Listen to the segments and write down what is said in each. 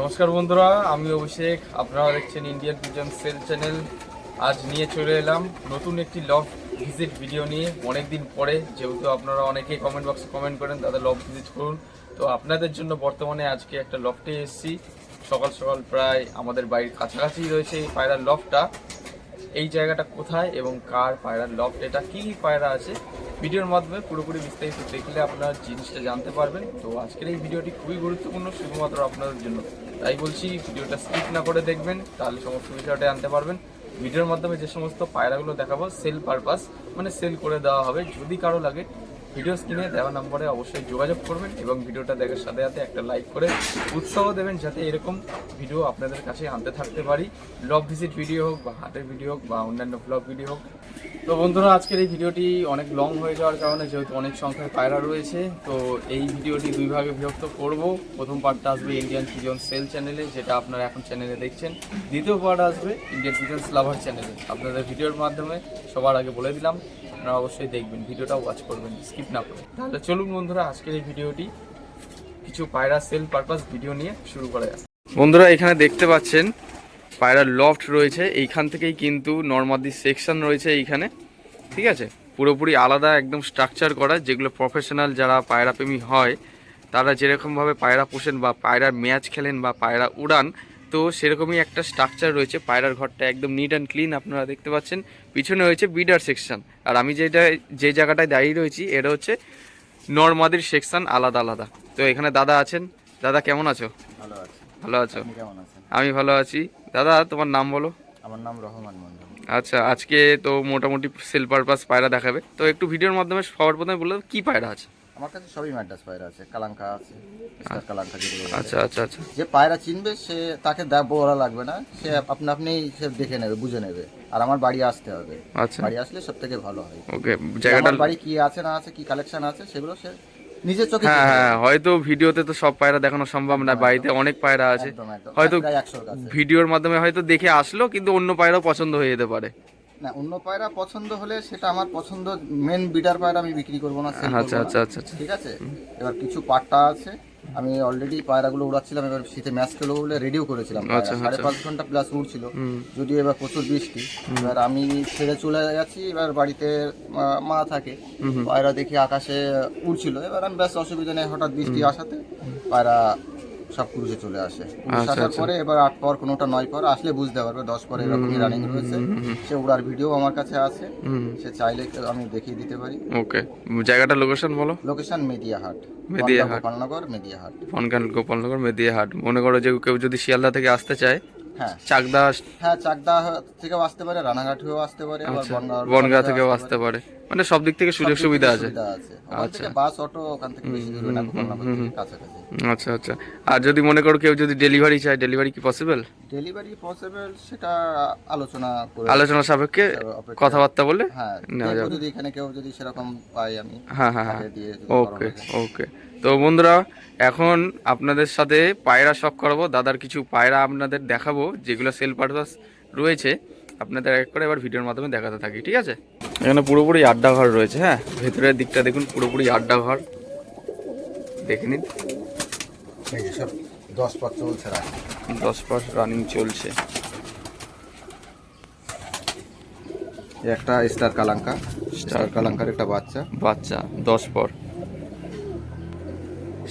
নমস্কার বন্ধুরা, আমি অভিষেক। আপনারা দেখছেন ইন্ডিয়ান পিজন সেল চ্যানেল আজ নিয়ে চলে এলাম নতুন একটি লভ ভিজিট ভিডিও নিয়ে। অনেক দিন পরে, যেহেতু আপনারা অনেকেই কমেন্ট বক্সে কমেন্ট করেন, তাদের লভ ভিজিট করুন। তো আপনাদের জন্য বর্তমানে আজকে একটা লফটে এসেছি। সকাল সকাল প্রায় আমাদের বাড়ির কাছাকাছি রয়েছে এই পায়রার লফটা এই জায়গাটা কোথায় এবং কার পায়রার লফট এটা কী কী পায়রা আছে ভিডিওর মাধ্যমে পুরোপুরি বিস্তারিত দেখলে আপনার জিনিসটা জানতে পারবেন। তো আজকের এই ভিডিওটি খুবই গুরুত্বপূর্ণ, শুধুমাত্র আপনাদের জন্য। তাই বলছি ভিডিওটা স্কিপ না করে দেখবেন, তাহলে সমস্ত বিষয়টা জানতে পারবেন। ভিডিওর মাধ্যমে যে সমস্ত পায়রাগুলো দেখাবো সেল পারপাস মানে সেল করে দেওয়া হবে। যদি কারও লাগে ভিডিও স্ক্রিনে দেওয়া নম্বরে অবশ্যই যোগাযোগ করবেন এবং ভিডিওটা দেখার সাথে সাথে একটা লাইক করে উৎসাহ দেবেন, যাতে এরকম ভিডিও আপনাদের কাছে আনতে থাকতে পারি। ব্লগ ভিজিট ভিডিও হোক বা হাটের ভিডিও হোক বা অন্যান্য ব্লগ ভিডিও হোক তো বন্ধুরা, আজকের এই ভিডিওটি অনেক লং হয়ে যাওয়ার কারণে যেহেতু অনেক সংখ্যায় পায়রা রয়েছে, তো এই ভিডিওটি দুই ভাগে বিভক্ত করব। প্রথম পার্টটা আসবে ইন্ডিয়ান পিজন সেল চ্যানেলে যেটা আপনারা এখন চ্যানেলে দেখছেন। দ্বিতীয় পার্ট আসবে ইন্ডিয়ান পিজন লাভার চ্যানেলে আপনাদের ভিডিওর মাধ্যমে সবার আগে বলে দিলাম, আপনারা অবশ্যই দেখবেন, ভিডিওটা ওয়াচ করবেন স্কিপ না করে। তাহলে চলুন বন্ধুরা, আজকের এই ভিডিওটি কিছু পায়রা সেল পারপাস ভিডিও নিয়ে শুরু করা যাক। বন্ধুরা, এখানে দেখতে পাচ্ছেন পায়রার লফট রয়েছে এইখান থেকেই কিন্তু নর্মাদি সেকশন রয়েছে এইখানে ঠিক আছে? পুরোপুরি আলাদা একদম স্ট্রাকচার করা যেগুলো প্রফেশনাল যারা পায়রা প্রেমী হয় তারা যেরকমভাবে পায়রা পোষেন বা পায়রার ম্যাচ খেলেন বা পায়রা উড়ান তো সেরকমই একটা স্ট্রাকচার রয়েছে পায়রার ঘরটা একদম নিট অ্যান্ড ক্লিন আপনারা দেখতে পাচ্ছেন। পিছনে রয়েছে বিডার সেকশন আর আমি যেটা যে জায়গাটায় দাঁড়িয়ে রয়েছি এটা হচ্ছে নর্মাদির সেকশন আলাদা আলাদা। তো এখানে দাদা আছেন? দাদা কেমন আছো? ভালো আছো। ভালো আছো? কেমন আছেন? আমি ভালো আছি। দাদা তোমার নাম বলো। আমার নাম রহমান মন্ডল আচ্ছা আজকে তো মোটামুটি সেল পারপাস পায়রা দেখাবে। তো একটু ভিডিওর মাধ্যমে সবার প্রথমে বলল কি পায়রা আছে? আমার কাছে সবই ম্যাডাস পায়রা আছে। কালাঙ্কা আছে স্টার কালাঙ্কা যেগুলো আচ্ছা আচ্ছা আচ্ছা। যে পায়রা চিনবে সে তাকে দা বলা লাগবে না। সে আপনি আপনি সে দেখে নেবে বুঝে নেবে। আর আমার বাড়ি আসতে হবে। আচ্ছা। বাড়ি আসলে সব থেকে ভালো হয়। ওকে জায়গাটা বাড়ি কি আছে না আছে কি কালেকশন আছে সেগুলো সে নিজের চোখে হ্যাঁ হ্যাঁ হয়তো ভিডিওতে তো সব পায়রা দেখানো সম্ভব না বাড়িতে অনেক পায়রা আছে। হয়তো ভিডিওর মাধ্যমে হয়তো দেখে আসলো কিন্তু অন্য পায়রাও পছন্দ হয়ে যেতে পারে। না অন্য পায়রা পছন্দ হলে সেটা আমার পছন্দ মেন বিডার পায়রা আমি বিক্রি আচ্ছা করব না। আচ্ছা আচ্ছা আচ্ছা। ঠিক আছে? এবার কিছু পাট্টা আছে। আমি অলরেডি পায়রাগুলো উড়াচ্ছিলাম এবার শীতে ম্যাচ খেলো বলে রেডিও করেছিলাম। আচ্ছা, সাড়ে আচ্ছা। পাঁচ ঘণ্টা প্লাস উড়ছিল। যদিও এবার প্রচুর বৃষ্টি। এবার আমি ছেড়ে চলে যাচ্ছি এবার বাড়িতে মা- মা থাকে। পায়রা দেখি আকাশে উড়ছিল। এবার আমি ব্যাস অসুবিধা নেই হঠাৎ বৃষ্টি আসাতে পায়রা সব ক্রুজে চলে আসে। ক্রুজ আচ্ছা, আসার আচ্ছা। পরে এবার আট পর কোনোটা নয় পর আসলে বুঝতে পারবে দশ পরে এরকমই রানিং রয়েছে। সে উড়ার ভিডিও আমার কাছে আছে। সে চাইলে আমি দেখিয়ে দিতে পারি। ওকে জায়গাটা লোকেশন বলো? লোকেশন মেদিয়াহাট মেদিয়াহাট। গোপালনগর মেদিয়াহাট ফনকান গোপালনগর মেদিয়াহাট মনে করো যে কেউ যদি শিয়ালদা থেকে আসতে চায় হ্যাঁ। চাকদা হ্যাঁ চাকদা থেকেও আসতে পারে রানাঘাট হয়েও আসতে পারে আচ্ছা। বনগাঁ থেকেও আসতে পারে। মানে সব দিক থেকে সুযোগ সুবিধা আছে। থেকে বাস অটো ওখান থেকে বেশি দূরে না কাছাকাছি। আচ্ছা আচ্ছা। আর যদি মনে করো কেউ যদি ডেলিভারি চায় ডেলিভারি কি পসিবল ডেলিভারি পসিবল সেটা আলোচনা করে আলোচনা সাপেক্ষে কথাবার্তা বলে হ্যাঁ। যদি এখানে কেউ যদি সেরকম পাই আমি হ্যাঁ হ্যাঁ হ্যাঁ। ওকে ওকে তো বন্ধুরা এখন আপনাদের সাথে পায়রা শখ করাবো। দাদার কিছু পায়রা আপনাদের দেখাবো যেগুলো সেল পারপাস রয়েছে। আপনাদের এক করে এবার ভিডিওর মাধ্যমে দেখাতে থাকি ঠিক আছে? এখানে পুরোপুরি আড্ডা ঘর রয়েছে হ্যাঁ? ভেতরের দিকটা দেখুন পুরোপুরি আড্ডা ঘর দেখে নিন। সব দশ পর চলছে দশ রানিং চলছে। একটা স্টার কালাঙ্কা স্টার কালাঙ্কার একটা বাচ্চা। বাচ্চা দশ পর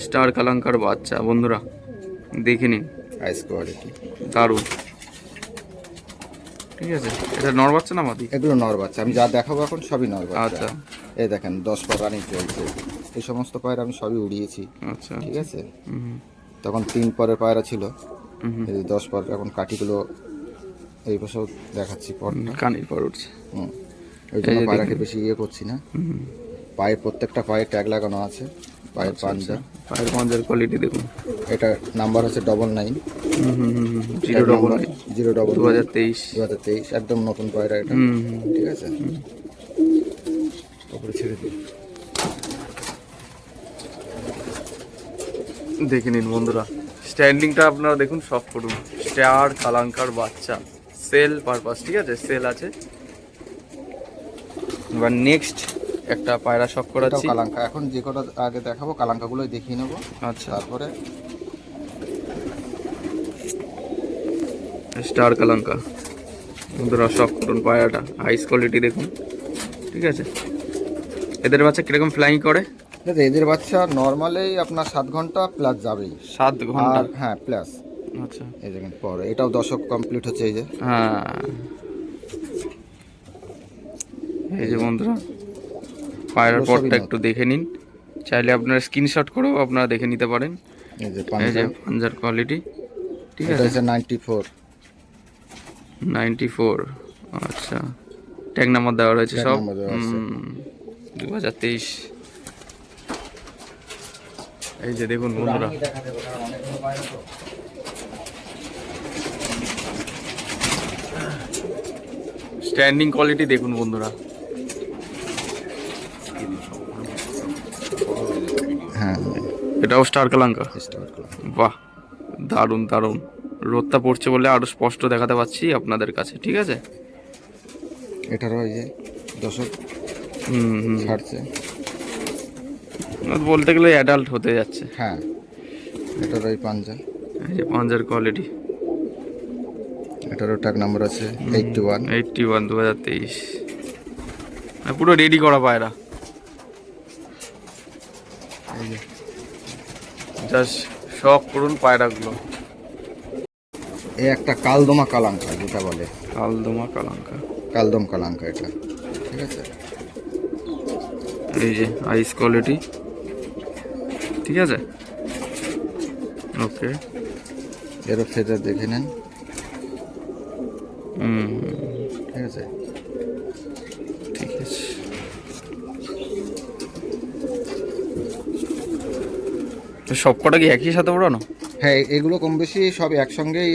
স্টার কালাঙ্কার বাচ্চা বন্ধুরা দেখে নিন। আইস কোয়ালিটি দারুণ। ঠিক আছে? এটা নর বাচ্চা না মাদি এগুলো নর বাচ্চা। আমি যা দেখাবো এখন সবই নর বাচ্চা। আচ্ছা। এই দেখেন দশ পর রানিং চলছে। এই সমস্ত পায়রা আমি সবই উড়িয়েছি। আচ্ছা। ঠিক আছে? তখন তিন পরের পায়রা ছিল। এই দশ পর এখন কাঠিগুলো এই বছর দেখাচ্ছি পর কানির পর উঠছে। হুম। ওই জন্য পায়রাকে বেশি ইয়ে করছি না। পায়ে প্রত্যেকটা পায়ে ট্যাগ লাগানো আছে পায়ের পাঞ্জা। পায়ের পাঞ্জার কোয়ালিটি দেখুন। এটা নাম্বার হচ্ছে double nine zero double nine zero double দু হাজার তেইশ দু হাজার তেইশ। একদম নতুন পায়রা এটা। ঠিক আছে? তারপরে ছেড়ে দিই। দেখে নিন বন্ধুরা। স্ট্যান্ডিংটা আপনারা দেখুন সব করুন। স্টার কালাঙ্কার বাচ্চা। সেল পারপাস ঠিক আছে? সেল আছে। এবার নেক্সট একটা পায়রা শখ করাচ্ছি। কালাঙ্কা। এখন যে কটা আগে দেখাবো কালাঙ্কাগুলোই দেখিয়ে নেব। আচ্ছা। তারপরে স্টার কালাঙ্কা। বন্ধুরা শখ করুন পায়রাটা। হাইস কোয়ালিটি দেখুন। ঠিক আছে? এদের বাচ্চা কীরকম ফ্লাইং করে? দাদা এদের বাচ্চা নর্মালেই আপনার সাত ঘণ্টা প্লাস যাবেই। সাত ঘণ্টা? হ্যাঁ প্লাস আচ্ছা। এই দেখেন পর। এটাও দশক কমপ্লিট হচ্ছে এই যে। হ্যাঁ। এই যে বন্ধুরা পায়রার সবই পরটা একটু দেখে নিন। চাইলে আপনারা স্ক্রিনশট করেও আপনারা দেখে নিতে পারেন। এই যে এই যে পাঞ্জার। কোয়ালিটি ঠিক এটা আছে? ফোর নাইনটি ফোর আচ্ছা। ট্যাগ নাম্বার দেওয়া রয়েছে সব? number দেওয়া আছে। দু হাজার তেইশ। এই যে দেখুন বন্ধুরা। স্ট্যান্ডিং কোয়ালিটি দেখুন বন্ধুরা হ্যাঁ এটাও স্টার কালাঙ্কা বাহ দারুণ দারুণ। রোদটা পড়ছে বলে আরও স্পষ্ট দেখাতে পাচ্ছি আপনাদের কাছে ঠিক আছে? এটারও এই যে দশক হুম হুম। ছাড়ছে। বলতে গেলে অ্যাডাল্ট হতে যাচ্ছে। হ্যাঁ এটারও এই পাঞ্জা এই যে পাঞ্জার কোয়ালিটি এটারও ট্যাগ নাম্বার আছে এইটটি ওয়ান এইটটি ওয়ান দু হাজার তেইশ পুরো রেডি করা পায়রা। জাস্ট শখ করুন পায়রাগুলো। এই একটা কালদমা কালাঙ্কা যেটা বলে। কালদমা কালাঙ্কা। কালদম কালাঙ্কা এটা। ঠিক আছে? এই যে আইস কোয়ালিটি ঠিক আছে? ওকে এরও ফেদার দেখে নেন। হুম। ঠিক আছে ঠিক আছে তো সব কটা কি একই সাথে ওড়ানো? হ্যাঁ এগুলো কম বেশি সব একসঙ্গেই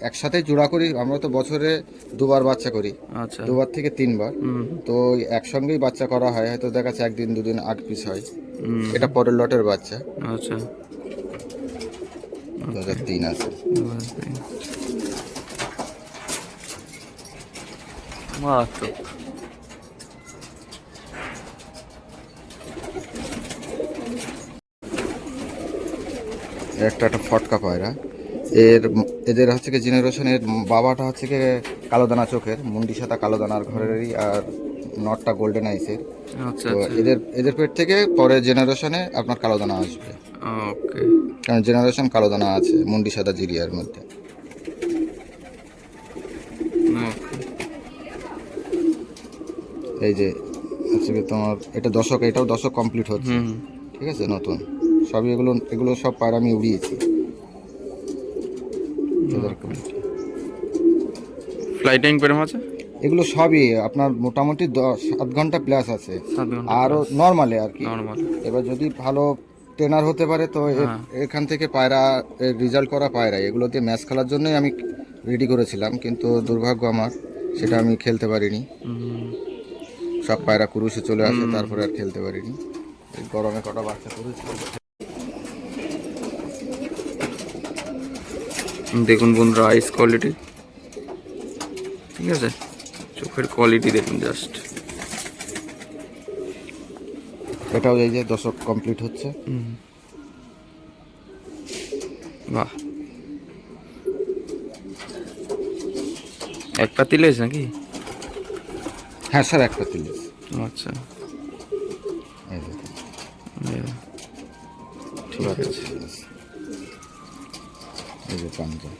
একসাথে জোড়া করি। আমরা তো বছরে দুবার বাচ্চা করি। আচ্ছা। দুবার থেকে তিনবার। হুম। তো একসঙ্গেই বাচ্চা করা হয়। হয়তো দেখা যাচ্ছে একদিন দুদিন আট পিস হয়। এটা পরের লটের বাচ্চা। আচ্ছা। দু হাজার তিন আছে। মারাত্মক। একটা একটা ফটকা পায়রা এর এদের হচ্ছে কি জেনারেশনের বাবাটা হচ্ছে কি কালো দানা চোখের মুন্ডি সাদা কালো দানার ঘরেরই আর নটটা গোল্ডেন আইসের আচ্ছা তো আচ্ছা। এদের এদের পেট থেকে পরের জেনারেশনে আপনার কালো দানা আসবে। ওকে। কারণ জেনারেশন কালো দানা আছে মুন্ডি সাদা জিরিয়ার মধ্যে। এই যে হচ্ছে কি তোমার এটা দশক এটাও দশক কমপ্লিট হচ্ছে। ঠিক আছে নতুন। সবই এগুলো এগুলো সব পায়রা আমি উড়িয়েছি। টাইম আছে? এগুলো সবই আপনার মোটামুটি দশ সাত ঘণ্টা প্লাস আছে। আরও নর্মালে আর কি। নর্মাল এবার যদি ভালো ট্রেনার হতে পারে তো হ্যাঁ। এখান থেকে পায়রা রেজাল্ট করা পায়রা এগুলো দিয়ে ম্যাচ খেলার জন্যই আমি রেডি করেছিলাম কিন্তু দুর্ভাগ্য আমার সেটা আমি খেলতে পারিনি। সব পায়রা কুরুশে চলে আসে তারপরে আর খেলতে পারিনি। গরমে কটা বাচ্চা করেছিল দেখুন বন্ধুরা আইস কোয়ালিটি ঠিক আছে? চোখের কোয়ালিটি দেখুন জাস্ট এটাও এই যে দশক কমপ্লিট হচ্ছে। বাহ। এক পাতি লেজ নাকি? হ্যাঁ স্যার একটা তিরিশ আচ্ছা। এই দেখুন এ, ঠিক আছে। যে পাঞ্জা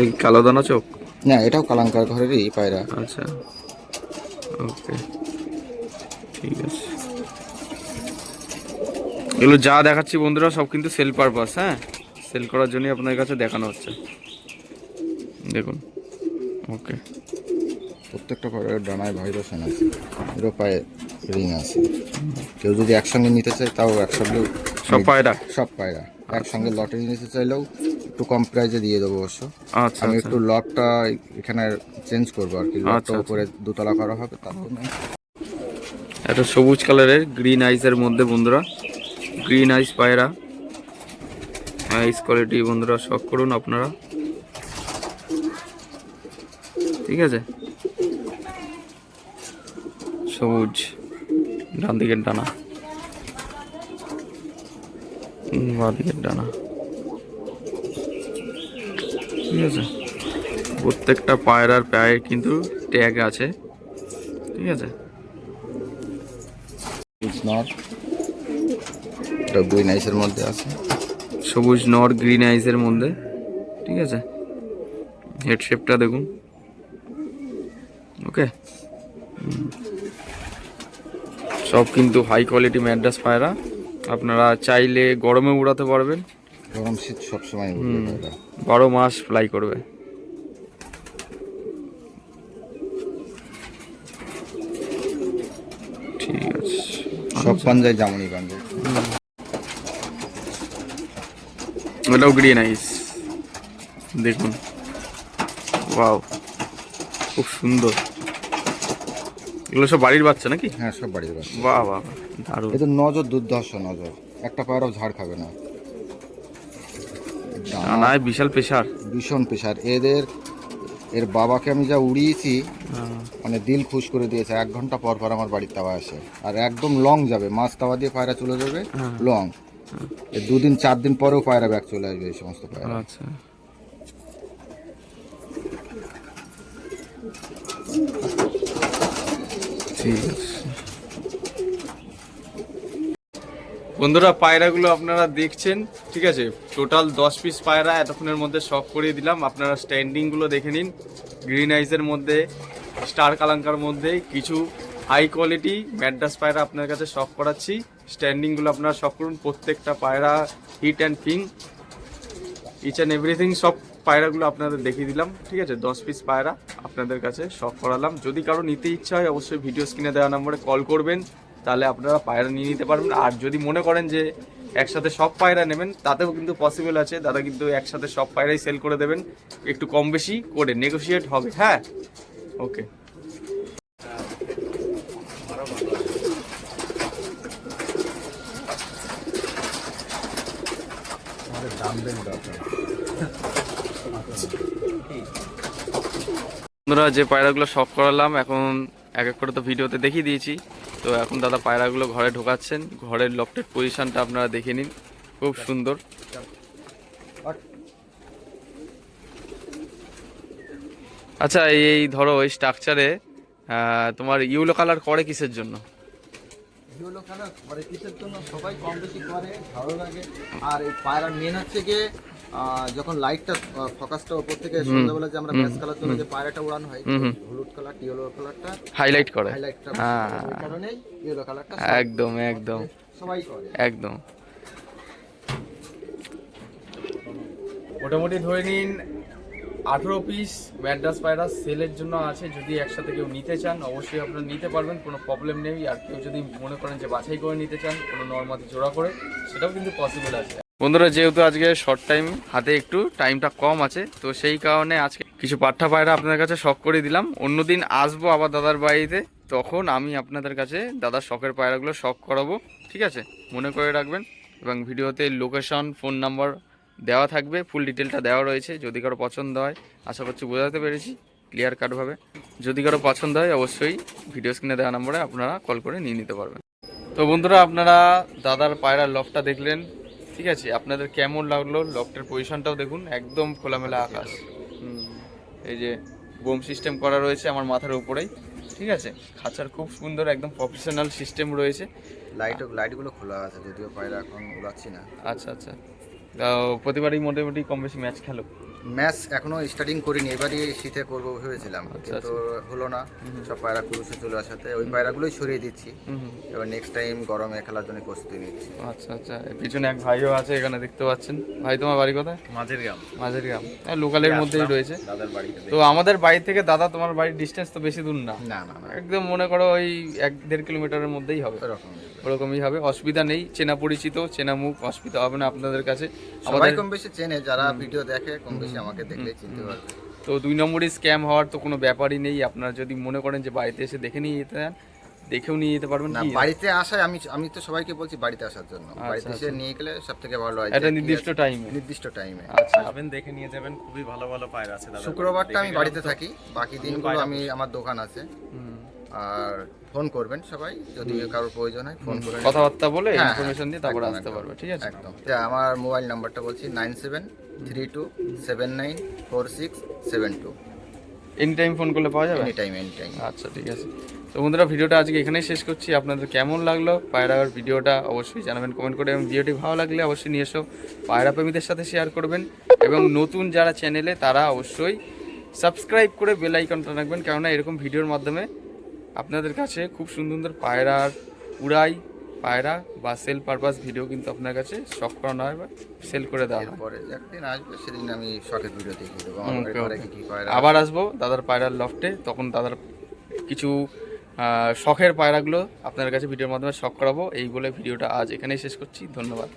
এই কালো দানা চোখ? না এটাও কালাঙ্কার ঘরেরই পায়রা। আচ্ছা। ওকে। ঠিক আছে। এগুলো যা দেখাচ্ছি বন্ধুরা সব কিন্তু সেল পারপাস হ্যাঁ? সেল করার জন্যই আপনার কাছে দেখানো হচ্ছে। দেখুন। ওকে। প্রত্যেকটা পায়রার ডানায় ভাইব্রেশন আছে। এরও পায়ে রিং আছে। কেউ যদি একসঙ্গে নিতে চায় তাও একসঙ্গে সব পায়রা? সব পায়রা। একসঙ্গে লটারি নিতে চাইলেও একটু কম প্রাইজে দিয়ে দেবো অবশ্য। আচ্ছা আমি আচ্ছা। একটু লকটা এখানে চেঞ্জ করব আর কি। আচ্ছা, লকটা। উপরে দোতলা করা হবে তার জন্য একটা সবুজ কালারের গ্রিন আইসের মধ্যে বন্ধুরা। গ্রিন আইস পায়রা। আইস কোয়ালিটি বন্ধুরা শখ করুন আপনারা। ঠিক আছে? সবুজ ডান দিকের ডানা। বাঁ দিকের ডানা। ঠিক আছে? প্রত্যেকটা পায়রার পায়ে কিন্তু ট্যাগ আছে। ঠিক আছে? দুই নাইসের মধ্যে আছে। সবুজ নর গ্রিন আইসের মধ্যে। ঠিক আছে? হেড শেপটা দেখুন। ওকে সব কিন্তু হাই কোয়ালিটি ম্যাড্রাস পায়রা। আপনারা চাইলে গরমে উড়াতে পারবেন। গরম শীত সবসময়। বারো মাস ফ্লাই করবে। ঠিক আছে। সব পাঞ্জায় জামনি পাঞ্জায় এটাও গ্রিন আইস দেখুন। ওয়াও খুব সুন্দর। এগুলো সব বাড়ির বাচ্চা নাকি? হ্যাঁ সব বাড়ির বাচ্চা। বাহ বাহ দারুণ। এদের নজর দুর্ধর্ষ নজর। একটা পায়রাও ঝাড় খাবে না। ডানা বিশাল প্রেশার ভীষণ প্রেশার এদের এর বাবাকে আমি যা উড়িয়েছি মানে দিল খুশ করে দিয়েছে। এক ঘণ্টা পর পর আমার বাড়ির তাওয়া আসে। আর একদম লং যাবে। মাছ তাওয়া দিয়ে পায়রা চলে যাবে। লং। এর দুদিন চার দিন পরেও পায়রা ব্যাগ চলে আসবে এই সমস্ত পায়রা। আচ্ছা। বন্ধুরা, পায়রাগুলো আপনারা দেখছেন, ঠিক আছে? টোটাল দশ পিস পায়রা এতক্ষণের মধ্যে শখ করিয়ে দিলাম। আপনারা স্ট্যান্ডিংগুলো দেখে নিন। গ্রিন আইসের মধ্যে স্টার কালাঙ্কার মধ্যে কিছু হাই কোয়ালিটি ম্যাড্রাস পায়রা আপনার কাছে শখ করাচ্ছি। স্ট্যান্ডিংগুলো আপনারা শখ করুন। প্রত্যেকটা পায়রা hit and fit each and everything সব পায়রাগুলো আপনাদের দেখিয়ে দিলাম, ঠিক আছে? দশ পিস পায়রা আপনাদের কাছে শখ করালাম। যদি কারও নিতে ইচ্ছা হয়, অবশ্যই ভিডিও স্ক্রিনে দেওয়া নম্বরে কল করবেন, তাহলে আপনারা পায়রা নিয়ে নিতে পারবেন। আর যদি মনে করেন যে একসাথে সব পায়রা নেবেন, তাতেও কিন্তু পসিবল আছে। দাদা কিন্তু একসাথে সব পায়রাই সেল করে দেবেন। একটু কম বেশি করে নেগোশিয়েট হবে হ্যাঁ? ওকে বন্ধুরা, যে পায়রাগুলো শখ করালাম, এখন এক এক করে তো ভিডিওতে দেখিয়ে দিয়েছি। তো এখন দাদা পায়রাগুলো ঘরে ঢোকাচ্ছেন। ঘরের লফটেড পজিশনটা আপনারা দেখে নিন। খুব সুন্দর। আচ্ছা এই ধরো, এই স্ট্রাকচারে তোমার ইউলো কালার করে কিসের জন্য? ইয়েলো কালার করে কিসের জন্য? সবাই কম বেশি করে ভালো লাগে। আর এই পায়রা মেন হচ্ছে গিয়ে আহ, যখন লাইটটা ফোকাসটা উপর থেকে সন্ধ্যাবেলা যে আমরা ব্যাস কালার জন্য যে পায়রাটা উড়ানো হয় হলুদ কালার ইয়েলো কালারটা হাইলাইট করে। হাইলাইটটা হ্যাঁ। ইয়েলো কালারটা একদম একদম। সবাই করে। একদম। মোটামুটি ধরে নিন আঠেরো পিস ম্যাড্রাস পায়রা সেলের জন্য আছে, যদি একসাথে কেউ নিতে চান, অবশ্যই আপনারা নিতে পারবেন, কোনো প্রবলেম নেই। আর কেউ যদি মনে করেন যে বাছাই করে নিতে চান, কোনো নর্মাদি জোড়া করে, সেটাও কিন্তু পসিবল আছে। বন্ধুরা, যেহেতু আজকে শর্ট টাইম হাতে একটু টাইমটা কম আছে, তো সেই কারণে আজকে কিছু পাঠ্টা পায়রা আপনাদের কাছে শখ করে দিলাম। অন্যদিন আসব আবার দাদার বাড়িতে, তখন আমি আপনাদের কাছে দাদার শখের পায়রাগুলো শখ করাবো, ঠিক আছে? মনে করে রাখবেন। এবং ভিডিওতে লোকেশন ফোন নাম্বার দেওয়া থাকবে ফুল ডিটেলটা দেওয়া রয়েছে যদি কারও পছন্দ হয়। আশা করছি বোঝাতে পেরেছি ক্লিয়ার কাটভাবে যদি কারও পছন্দ হয় অবশ্যই ভিডিও স্ক্রিনে দেওয়া নম্বরে আপনারা কল করে নিয়ে নিতে পারবেন। তো বন্ধুরা আপনারা দাদার পায়রার লফটা দেখলেন ঠিক আছে? আপনাদের কেমন লাগল লফটের পজিশনটাও দেখুন একদম খোলামেলা আকাশ। এই যে বোম সিস্টেম করা রয়েছে আমার মাথার উপরেই ঠিক আছে? খাঁচার খুব সুন্দর একদম প্রফেশনাল সিস্টেম রয়েছে। লাইট লাইটগুলো খোলা আছে যদিও পায়রা এখন উড়াচ্ছি না। আচ্ছা আচ্ছা। প্রতিবারই মোটামুটি কম বেশি ম্যাচ খেলো। ম্যাচ এখনও স্টার্টিং করিনি এবারই শীতে করব ভেবেছিলাম আচ্ছা, কিন্তু হলো না সব পায়রা কুরুষে চলে আসাতে ওই পায়রাগুলোই সরিয়ে দিচ্ছি। এবার নেক্সট টাইম গরমে খেলার জন্য প্রস্তুতি নিচ্ছি। আচ্ছা আচ্ছা। পিছনে এক ভাইও আছে এখানে দেখতে পাচ্ছেন। ভাই তোমার বাড়ি কোথায়? মাঝের গ্রাম। মাঝের গ্রাম। লোকালের মধ্যেই রয়েছে। দাদার বাড়িতে তো আমাদের বাড়ি থেকে দাদা তোমার বাড়ির ডিস্টেন্স তো বেশি দূর না। না না একদম মনে করো ওই এক দেড় কিলোমিটারের মধ্যেই হবে। ওরকম ওরকমই হবে অসুবিধা নেই চেনা পরিচিত চেনা মুখ অসুবিধা হবে না আপনাদের কাছে। সবাই আমাদের কম বেশি চেনে যারা ভিডিও দেখে কম বেশি আমাকে দেখলেই চিনতে পারবে। তো দুই নম্বরই স্ক্যাম হওয়ার তো কোনো ব্যাপারই নেই। আপনারা যদি মনে করেন যে বাড়িতে এসে দেখে নিয়ে যেতে চান দেখেও নিয়ে যেতে পারবেন না বাড়িতে আসায় আমি আমি তো সবাইকে বলছি বাড়িতে আসার জন্য। বাড়িতে এসে নিয়ে গেলে সব থেকে ভালো হয় একটা নির্দিষ্ট টাইমে নির্দিষ্ট টাইমে আচ্ছা। যাবেন দেখে নিয়ে যাবেন খুবই ভালো ভালো পায়রা আছে দাদা। শুক্রবারটা আমি বাড়িতে থাকি। বাকি দিনগুলো আমি আমার দোকান আছে। আর ফোন করবেন সবাই যদি কারোর প্রয়োজন হয় ফোন করে কথাবার্তা বলে হ্যাঁ, ইনফরমেশন দিয়ে তারপর আসতে পারবে ঠিক আছে? একদম। আমার মোবাইল নাম্বারটা বলছি nine seven three two seven nine four six seven two any time phone করলে পাওয়া যাবে? এনি টাইম এনি টাইম আচ্ছা ঠিক আছে। তো বন্ধুরা ভিডিওটা আজকে এখানেই শেষ করছি। আপনাদের কেমন লাগল? পায়রার ভিডিওটা অবশ্যই জানাবেন কমেন্ট করে। এবং ভিডিওটি ভালো লাগলে অবশ্যই নিয়ে এসো। পায়রা প্রেমীদের সাথে শেয়ার করবেন। এবং নতুন যারা চ্যানেলে তারা অবশ্যই সাবস্ক্রাইব করে বেল আইকনটা রাখবেন। কেননা এরকম ভিডিওর মাধ্যমে আপনাদের কাছে খুব সুন্দর সুন্দর পায়রার উড়াই পায়রা বা সেল পারপাস ভিডিও কিন্তু আপনার কাছে শখ করানো হয় বা সেল করে দেওয়া হয়। পরে একদিন আসবে সেদিন আমি শখের ভিডিও দেখিয়ে দেবো। আবার আসব দাদার পায়রার লফটে তখন দাদার কিছু শখের পায়রাগুলো আপনার কাছে ভিডিওর মাধ্যমে শখ করাবো। এই বলে ভিডিওটা আজ এখানেই শেষ করছি। ধন্যবাদ।